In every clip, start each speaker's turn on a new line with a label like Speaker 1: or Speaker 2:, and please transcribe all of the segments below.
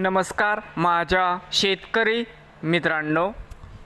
Speaker 1: नमस्कार माझ्या शेतकरी मित्रांनो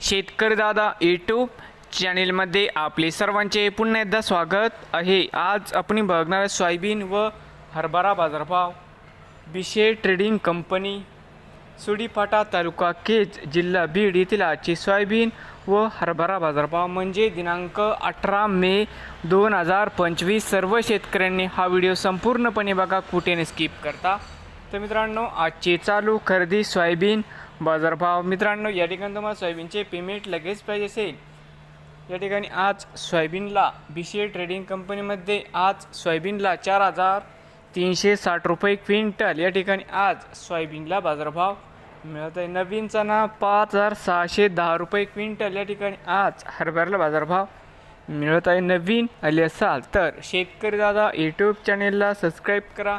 Speaker 1: शेतकरी दादा यूट्यूब चॅनेलमध्ये आपले सर्वांचे पुन्हा एकदा स्वागत आहे. आज आपण बघणार आहे सोयाबीन व हरभरा बाजारभाव. बिशे ट्रेडिंग कंपनी सुडीपाटा तालुका केज जिल्हा बीड येथील आजचे सोयाबीन व हरभरा बाजारभाव म्हणजे दिनांक अठरा मे दोन हजार पंचवीस. सर्व शेतकऱ्यांनी हा व्हिडिओ संपूर्णपणे बघा कुठेने स्किप करता. तर मित्रांनो आजची चालू खरेदी सोयाबीन बाजारभाव. मित्रांनो या ठिकाणी तुम्हाला सोयाबीनचे पेमेंट लगेच पाहिजे असेल. या ठिकाणी आज सोयाबीनला बी सी ए ट्रेडिंग कंपनीमध्ये आज सोयाबीनला चार हजार तीनशे साठ रुपये क्विंटल. या ठिकाणी आज सोयाबीनला बाजारभाव मिळत आहे. नवीन चणा पाच हजार सहाशे दहा रुपये क्विंटल. या ठिकाणी आज हरभऱ्याला बाजारभाव मिळत आहे. नवीन आले असाल तर शेतकरी दादा यूट्यूब चॅनेलला सबस्क्राईब करा.